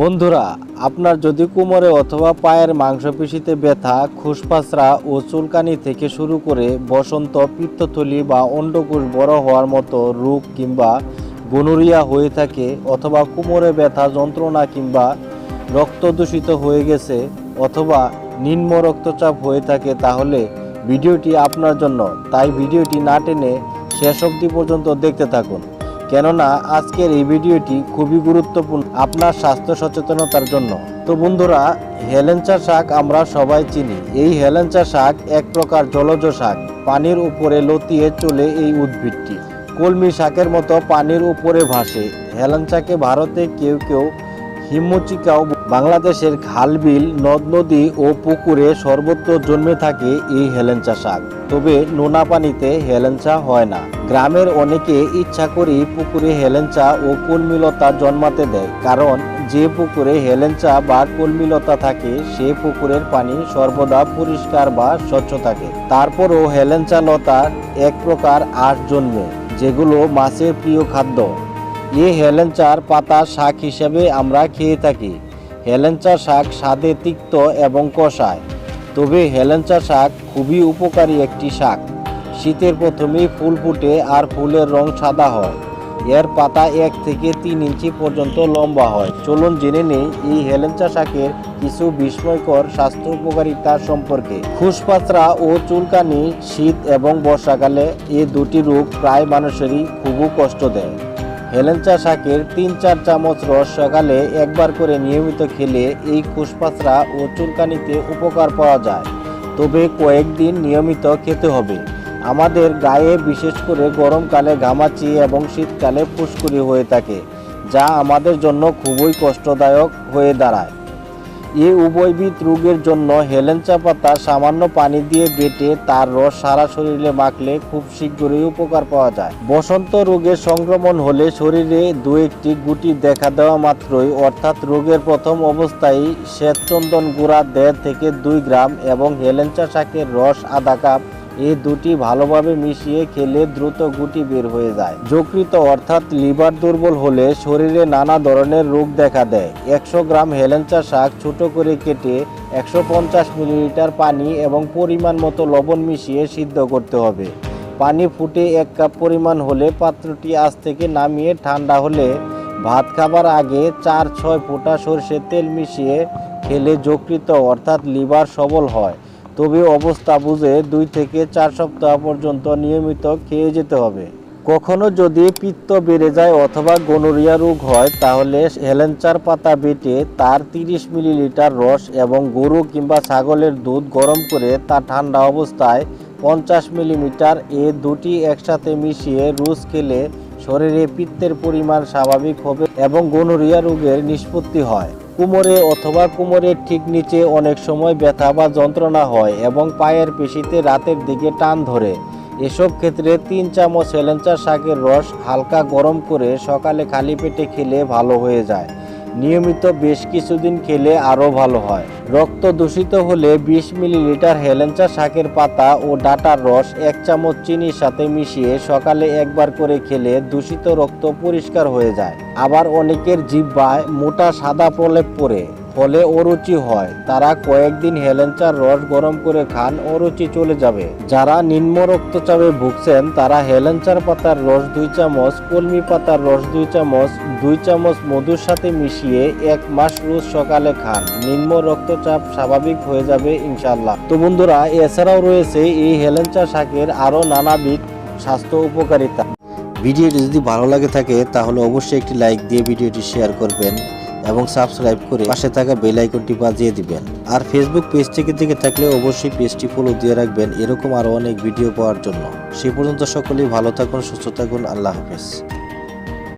বন্ধুরা, আপনার যদি কোমরে অথবা পায়ের মাংসপেশিতে ব্যথা খুসপাসরা ও চুলকানি থেকে শুরু করে বসন্ত, পিত্তথলি বা অন্ডকোষ বড় হওয়ার মতো রোগ কিংবা গনোরিয়া হয়ে থাকে অথবা কোমরে ব্যথা, যন্ত্রণা কিংবা রক্ত দূষিত হয়ে গেছে অথবা নিম্ন রক্তচাপ হয়ে থাকে, তাহলে ভিডিওটি আপনার জন্য। তাই ভিডিওটি না টেনে শেষ অবধি পর্যন্ত দেখতে থাকুন। কেননা আজকের এই ভিডিওটি খুবই গুরুত্বপূর্ণ আপনার স্বাস্থ্য সচেতনতার জন্য। তো বন্ধুরা, হেলেঞ্চা শাক আমরা সবাই চিনি। এই হেলেঞ্চা শাক এক প্রকার জলজ শাক। পানির উপরে লতিয়ে চলে এই উদ্ভিদটি। কলমি শাকের মতো পানির উপরে ভাসে। হেলেঞ্চাকে ভারতে কেউ কেউ হিমচিকাও বাংলাদেশের খালবিল, নদ নদী ও পুকুরে সর্বত্র জন্মে থাকে এই হেলেঞ্চা শাক। তবে নোনা পানিতে হেলেঞ্চা হয় না। গ্রামের অনেকে ইচ্ছা করেই পুকুরে হেলেঞ্চা ও কলমিলতা জন্মাতে দেয়। কারণ যে পুকুরে হেলেঞ্চা বা কুলমিলতা থাকে, সে পুকুরের পানি সর্বদা পরিষ্কার বা স্বচ্ছ থাকে। তারপরও হেলেঞ্চা লতার এক প্রকার আঁশ জন্মে, যেগুলো মাছের প্রিয় খাদ্য। এই হেলেঞ্চার পাতা শাক হিসেবে আমরা খেয়ে থাকি। হেলেঞ্চা শাক স্বাদে তিক্ত এবং কষায়। তবে হেলেঞ্চা শাক খুবই উপকারী একটি শাক। শীতের প্রথমেই ফুল ফুটে আর ফুলের রং সাদা হয়। এর পাতা এক থেকে তিন ইঞ্চি পর্যন্ত লম্বা হয়। চলুন জেনে নেই এই হেলেঞ্চা শাকের কিছু বিস্ময়কর স্বাস্থ্য উপকারিতা সম্পর্কে। খুসপাতরা ও চুলকানি, শীত এবং বর্ষাকালে এই দুটি রোগ প্রায় মানুষেরই খুব কষ্ট দেয়। হেলেঞ্চা শাকের তিন চার চামচ রস সকালে একবার করে নিয়মিত খেলে এই খুসপাতরা ও চুলকানিতে উপকার পাওয়া যায়। তবে কয়েকদিন নিয়মিত খেতে হবে। আমাদের গায়ে বিশেষ করে গরমকালে ঘামাচি এবং শীতকালে ফুসকুড়ি হয়ে থাকে, যা আমাদের জন্য খুবই কষ্টদায়ক হয়ে দাঁড়ায়। এই উভয়বিধ রোগের জন্য হেলেঞ্চা পাতা সামান্য পানি দিয়ে বেটে তার রস সারা শরীরে মাখলে খুব শীঘ্রই উপকার পাওয়া যায়। বসন্ত রোগের সংক্রমণ হলে শরীরে দু একটি গুটি দেখা দেওয়া মাত্রই, অর্থাৎ রোগের প্রথম অবস্থায় শ্বেতচন্দন গুঁড়া দেড় থেকে দুই গ্রাম এবং হেলেঞ্চা শাকের রস আধা কাপ এই দুটি ভালোভাবে মিশিয়ে খেলে দ্রুত গুটি বের হয়ে যায়। যকৃত অর্থাৎ লিভার দুর্বল হলে শরীরে নানা ধরনের রোগ দেখা দেয়। একশো গ্রাম হেলেঞ্চা শাক ছোট করে কেটে একশো পঞ্চাশ মিলিলিটার পানি এবং পরিমাণ মতো লবণ মিশিয়ে সিদ্ধ করতে হবে। পানি ফুটে এক কাপ পরিমাণ হলে পাত্রটি আজ থেকে নামিয়ে ঠান্ডা হলে ভাত খাবার আগে চার ছয় ফোঁটা সরষের তেল মিশিয়ে খেলে যকৃত অর্থাৎ লিভার সবল হয়। তবে অবস্থা বুঝে দুই থেকে চার সপ্তাহ পর্যন্ত নিয়মিত খেয়ে যেতে হবে। কখনো যদি পিত্ত বেড়ে যায় অথবা গনোরিয়া রোগ হয়, তাহলে হেলেঞ্চার পাতা বেটে তার তিরিশ মিলিলিটার রস এবং গরু কিংবা ছাগলের দুধ গরম করে তা ঠান্ডা অবস্থায় পঞ্চাশ মিলিমিটার এ দুটি একসাথে মিশিয়ে রোজ খেলে শরীরে পিত্তের পরিমাণ স্বাভাবিক হবে এবং গনোরিয়া রোগের নিষ্পত্তি হয়। কোমরে অথবা কোমরের ঠিক নিচে অনেক সময় ব্যথা বা যন্ত্রণা হয় এবং পায়ের পেশিতে রাতের দিকে টান ধরে। এসব ক্ষেত্রে তিন চামচ হেলেঞ্চা শাকের রস হালকা গরম করে সকালে খালি পেটে খেলে ভালো হয়ে যায়। নিয়মিত বেশ কিছুদিন খেলে আরও ভালো হয়। রক্ত দূষিত হলে বিশ মিলিলিটার হেলেঞ্চা শাকের পাতা ও ডাটার রস, এক চামচ চিনির সাথে মিশিয়ে সকালে একবার করে খেলে দূষিত রক্ত পরিষ্কার হয়ে যায়। আবার অনেকের জিব্বায় মোটা সাদা প্রলেপ পড়ে। ফলে অরুচি হয়। তারা কয়েকদিন হেলেঞ্চার রস গরম করে খান, অরুচি চলে যাবে। যারা নিম্ন রক্তচাপে ভুগছেন, তারা হেলেঞ্চার পাতার রস দুই চামচ, কলমি পাতার রস দুই চামচ দুই চামচ মধুর সাথে মিশিয়ে এক মাস রোজ সকালে খান। নিম্ন রক্তচাপ স্বাভাবিক হয়ে যাবে ইনশাল্লাহ তো বন্ধুরা, এছাড়াও রয়েছে এই হেলেঞ্চা শাকের আরও নানাবিধ স্বাস্থ্য উপকারিতা। ভিডিওটি যদি ভালো লাগে থাকে, তাহলে অবশ্যই একটি লাইক দিয়ে ভিডিওটি শেয়ার করবেন। এবং সাবস্ক্রাইব করে পাশে থাকা বেল আইকনটি বাজিয়ে দিবেন। আর ফেসবুক পেজ থেকে দেখে থাকলে অবশ্যই পেজটি ফলো দিয়ে রাখবেন এরকম আরও অনেক ভিডিও পাওয়ার জন্য। সে পর্যন্ত সকলেই ভালো থাকুন, সুস্থ থাকুন, আল্লাহ হাফেজ।